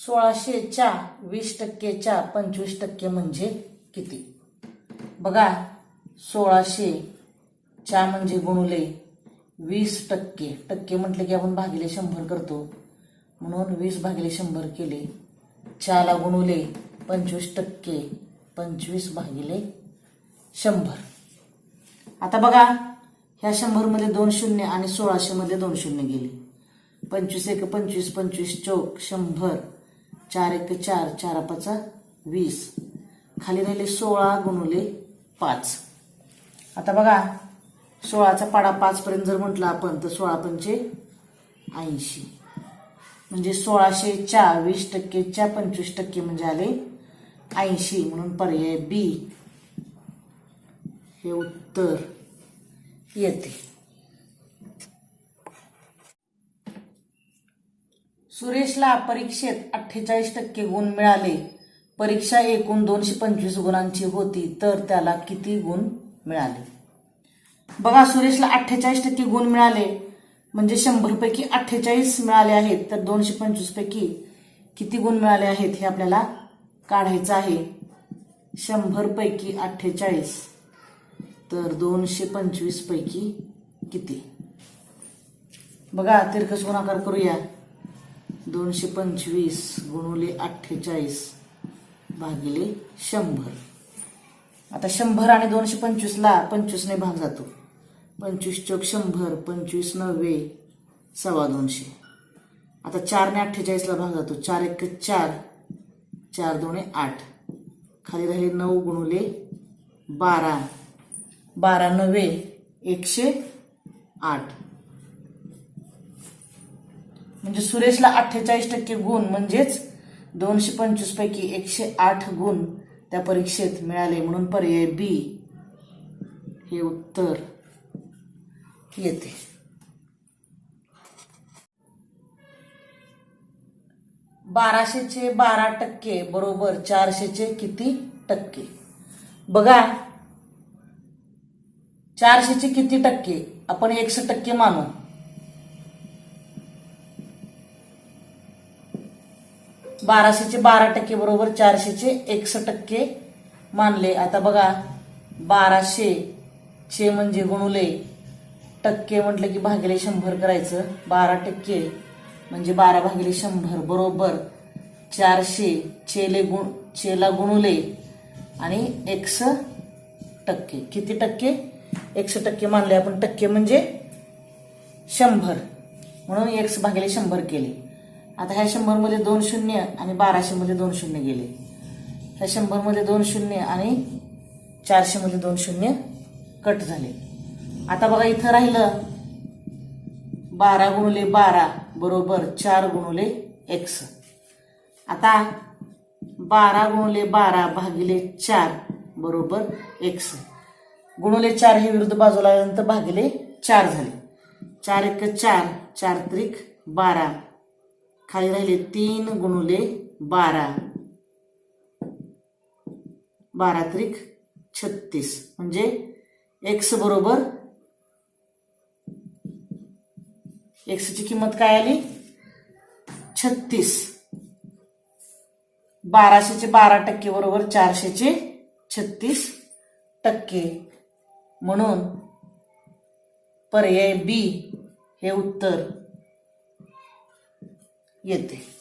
सोळाशेच्या वीस टक्केच्या पंचवीस टक्के म्हणजे किती? बघा सोळाशे च्या म्हणजे गुणुले वीस टक्के. टक्के म्हटले की आपण भागिले शंभर करतो. म्हणून वीस भागिले शंभर केले. च्याला गुणुले पंचवीस टक्के. पंचवीस भागिले शंभर. आता बघा ह्या शंभरमध्ये दोन शून्य आणि सोळाशेमध्ये दोन शून्य गेले. पंचवीस एक पंचवीस पंचवीस चौक शंभर. चार एक चार चार पाचा वीस. खाली राहिले सोळा गुणुले पाच. आता बघा सोळाचा पाडा पाच पर्यंत जर म्हटलं आपण तर सोळा पंचे ऐंशी. म्हणजे सोळाशे चार वीस टक्केच्या पंचवीस टक्के म्हणजे आले ऐंशी. म्हणून पर्याय बी. हे उत्तर येते. सुरेशला परीक्षेत अठ्ठेचाळीस टक्के गुण मिळाले. परीक्षा एकूण दोनशे पंचवीस गुणांची होती तर त्याला किती गुण मिळाले? बघा सुरेशला अठ्ठेचाळीस टक्के गुण मिळाले. म्हणजे शंभरपैकी अठ्ठेचाळीस मिळाले आहेत तर दोनशे पंचवीसपैकी किती गुण मिळाले आहेत हे आपल्याला काढायचं आहे. शंभरपैकी अठ्ठेचाळीस तर दोनशे पंचवीसपैकी किती? बघा तिरकस गुणाकार करूया. दोनशे पंचवीस गुणुले अठ्ठेचाळीस भागिले शंभर. आता शंभर आणि दोनशे पंचवीसला पंचवीसने भाग जातो. पंचवीस चौक शंभर पंचवीस नव्वे सव्वा दोनशे. आता चारने अठ्ठेचाळीसला भाग जातो. चार एक चार चार दोने आठ. खाली राहिले नऊ गुणुले बारा. बारा नव्वे एकशे आठ. म्हणजे सुरेशला अठ्ठेचाळीस टक्के गुण म्हणजेच दोनशे पंचवीस पैकी एकशे आठ गुण त्या परीक्षेत मिळाले म्हणून पर्याय बी. हे उत्तर येते. बाराशेचे बारा टक्के बरोबर चारशेचे किती टक्के? बघा. चारशेचे किती टक्के? आपण एकशे टक्के मानू. बाराशेचे बारा टक्के बरोबर चारशेचे एकसष्ट टक्के मानले. आता बघा बाराशे चे म्हणजे गुणुले. टक्के म्हटलं की भागिले शंभर करायचं. बारा टक्के म्हणजे बारा भागिले शंभर. बरोबर चारशे चेले गुण चेला गुणुले. आणि एकस टक्के. किती टक्के? एकशे टक्के मानले आपण. टक्के म्हणजे शंभर. म्हणून एक्स भागिले शंभर केले. आता ह्या शंभरमध्ये दोन शून्य आणि बाराशेमध्ये दोन शून्य गेले. ह्या शंभरमध्ये दोन शून्य आणि चारशेमध्ये दोन शून्य कट झाले. आता बघा इथं राहिलं बारा गुणुले बारा बरोबर चार गुणुले एक्स. आता बारा गुणुले बारा भागिले चार बरोबर एक्स. गुणुले चार हे विरुद्ध बाजूला आल्यानंतर भागिले चार झाले. चार एक चार चार त्रिक बारा. खाली राहिले तीन गुणुले बारा. बारा त्रिक छत्तीस. म्हणजे एक्स बरोबर एक्सची किंमत काय आली? छत्तीस. बाराशेचे बारा टक्के बरोबर चारशेचे छत्तीस टक्के. म्हणून पर्याय बी हे उत्तर. येते